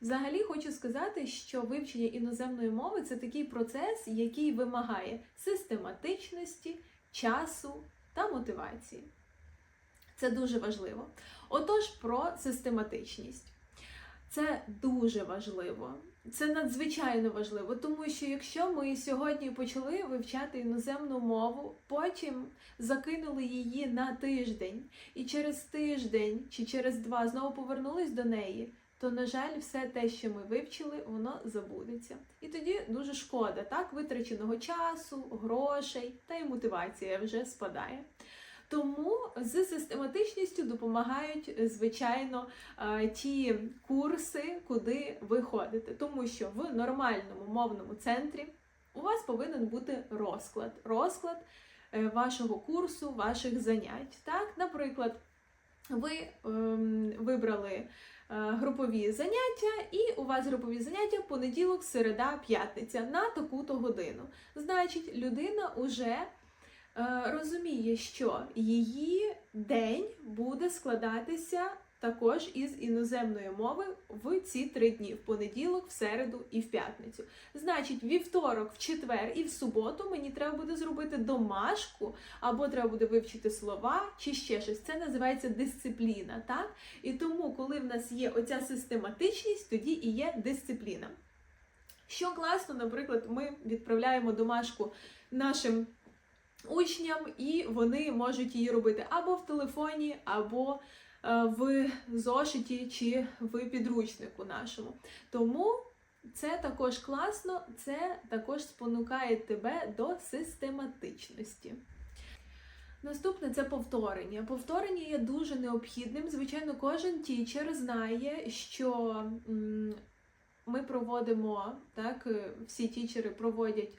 Взагалі хочу сказати, що вивчення іноземної мови це такий процес, який вимагає систематичності, часу та мотивації. Це дуже важливо. Отож, про систематичність. Це дуже важливо. Це надзвичайно важливо, тому що якщо ми сьогодні почали вивчати іноземну мову, потім закинули її на тиждень, і через тиждень чи через два знову повернулись до неї, то, на жаль, все те, що ми вивчили, воно забудеться. І тоді дуже шкода, так, витраченого часу, грошей та й мотивація вже спадає. Тому з систематичністю допомагають, звичайно, е, ті курси, куди ви ходите. Тому що в нормальному мовному центрі у вас повинен бути розклад. Розклад е, вашого курсу, ваших занять. Так, наприклад, ви ем, вибрали е, групові заняття, і у вас групові заняття понеділок, середа, п'ятниця на таку-то годину. Значить, людина уже е, розуміє, що її день буде складатися також із іноземної мови в ці три дні: в понеділок, в середу і в п'ятницю. Значить, вівторок, в четвер і в суботу мені треба буде зробити домашку, або треба буде вивчити слова, чи ще щось. Це називається дисципліна. Так? І тому, коли в нас є оця систематичність, тоді і є дисципліна. Що класно, наприклад, ми відправляємо домашку нашим учням, і вони можуть її робити або в телефоні, або в зошиті чи в підручнику нашому. Тому це також класно, це також спонукає тебе до систематичності. Наступне це повторення. Повторення є дуже необхідним. Звичайно, кожен тічер знає, що ми проводимо, так, е, всі тічери проводять е,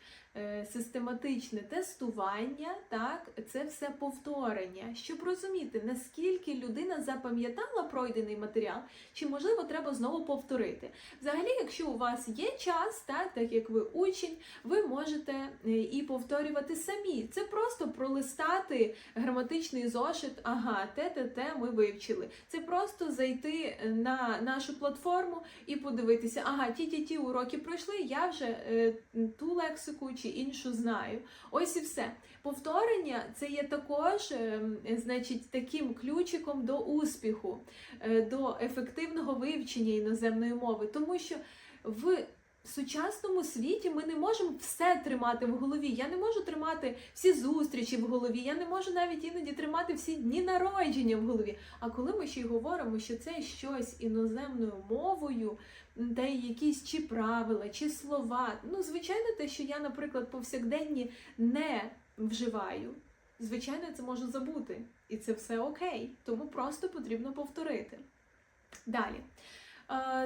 систематичне тестування, так, це все повторення, щоб розуміти, наскільки людина запам'ятала пройдений матеріал, чи можливо треба знову повторити. Взагалі, якщо у вас є час, так, так як ви учень, ви можете е, і повторювати самі. Це просто пролистати граматичний зошит, ага, те, те, те ми вивчили. Це просто зайти на нашу платформу і подивитися, ага, ті ті ті уроки пройшли, я вже е, ту лексику чи іншу знаю. Ось і все. Повторення це є також, е, значить, таким ключиком до успіху, е, до ефективного вивчення іноземної мови, тому що в сучасному світі ми не можемо все тримати в голові. Я не можу тримати всі зустрічі в голові, я не можу навіть іноді тримати всі дні народження в голові. А коли ми ще й говоримо, що це щось іноземною мовою, та якісь чи правила, чи слова, ну, звичайно, те, що я, наприклад, повсякденні не вживаю. Звичайно, це можу забути, і це все окей, тому просто потрібно повторити. Далі.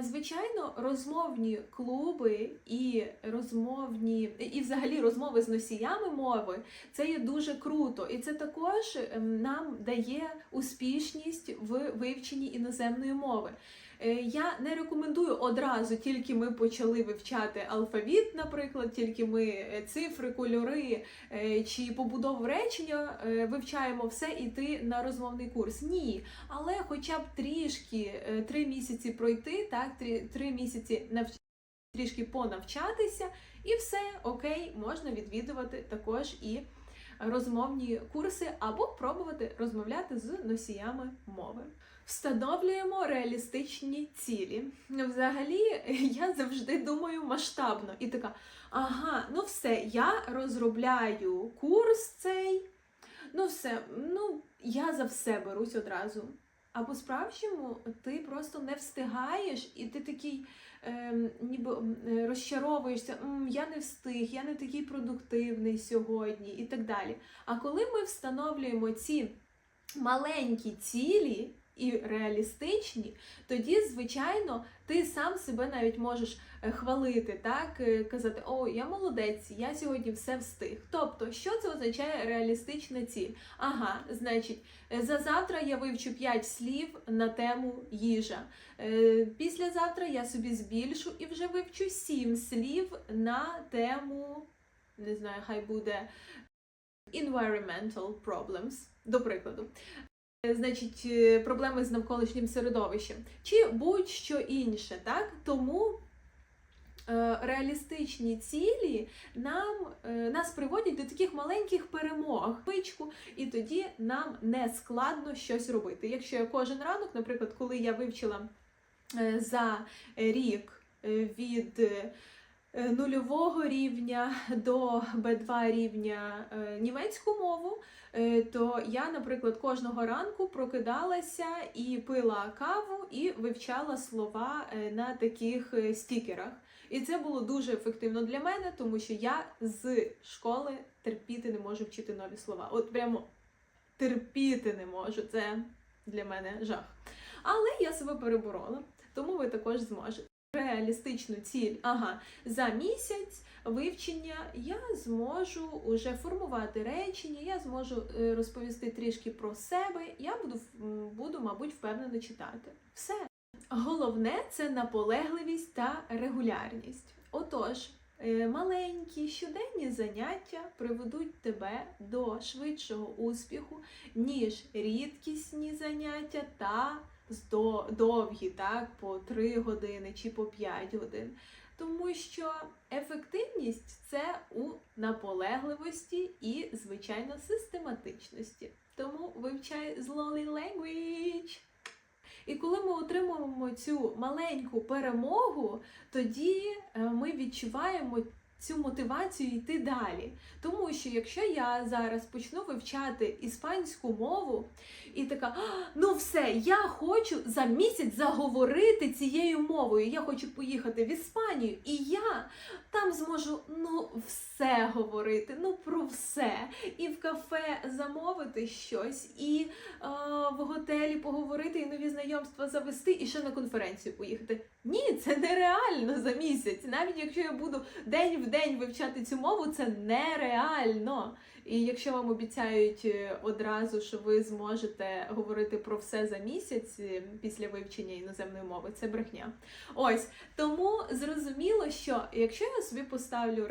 Звичайно, розмовні клуби і розмовні, і взагалі розмови з носіями мови це є дуже круто, і це також ем, нам дає успішність в вивченні іноземної мови. Е, Я не рекомендую одразу, тільки ми почали вивчати алфавіт, наприклад, тільки ми е, цифри, кольори е, чи побудову речення вивчаємо все іти на розмовний курс. Ні, але хоча б трішки три місяці пройти, так, три, три місяці навч... трішки понавчатися, і все окей, можна відвідувати також і розмовні курси або пробувати розмовляти з носіями мови. Встановлюємо реалістичні цілі. Взагалі, я завжди думаю масштабно і така: ага, ну все, я розробляю курс цей. Ну, все, ну я за все берусь одразу. А по-справжньому ти просто не встигаєш, і ти такий е, ніби розчаровуєшся, «М, я не встиг, я не такий продуктивний сьогодні і так далі. А коли ми встановлюємо ці маленькі цілі і реалістичні, тоді, звичайно, ти сам себе навіть можеш е, хвалити, так е, казати, о, я молодець, я сьогодні все встиг. Тобто, що це означає реалістична ціль? Ага, значить, е, за завтра я вивчу 5 слів на тему їжа. Післязавтра я собі збільшу і вже вивчу 7 слів на тему, не знаю, хай буде environmental problems, до прикладу. Е, значить, е, проблеми з навколишнім середовищем, чи будь-що інше, так? Тому е, реалістичні цілі нам, нас приводять до таких маленьких перемог, і тоді нам не складно щось робити. Якщо я кожен ранок, наприклад, коли я вивчила за рік від нульового рівня до Б2 рівня е, німецьку мову, е, то я, наприклад, кожного ранку прокидалася і пила каву і вивчала слова е, на таких е, стікерах. І це було дуже ефективно для мене, тому що я з школи терпіти не можу вчити нові слова. От прямо терпіти не можу. Це для мене жах. Але я себе переборола, тому ви також зможете. Реалістичну ціль, ага, за місяць вивчення я зможу уже формувати речення, я зможу е, розповісти трішки про себе. Я буду, буду, мабуть, впевнено читати. Все. Головне це наполегливість та регулярність. Отож, е, маленькі щоденні заняття приведуть тебе до швидшого успіху, ніж рідкісні заняття та довгі, так, по 3 години чи по 5 годин. Тому що ефективність це у наполегливості і, звичайно, систематичності. Тому вивчай Slowly Language! І коли ми отримуємо цю маленьку перемогу, тоді е, ми відчуваємо цю мотивацію йти далі. Тому що якщо я зараз почну вивчати іспанську мову і така, ну все, я хочу за місяць заговорити цією мовою. Я хочу поїхати в Іспанію, і я там зможу ну все говорити, ну про все. І в кафе замовити щось, і е, в готелі поговорити, і нові знайомства завести, і ще на конференцію поїхати. Ні, це нереально за місяць. Навіть якщо я буду день в день вивчати цю мову, це нереально. І якщо вам обіцяють е, одразу, що ви зможете говорити про все за місяць е, після вивчення іноземної мови, це брехня. Ось тому зрозуміло, що якщо я собі поставлю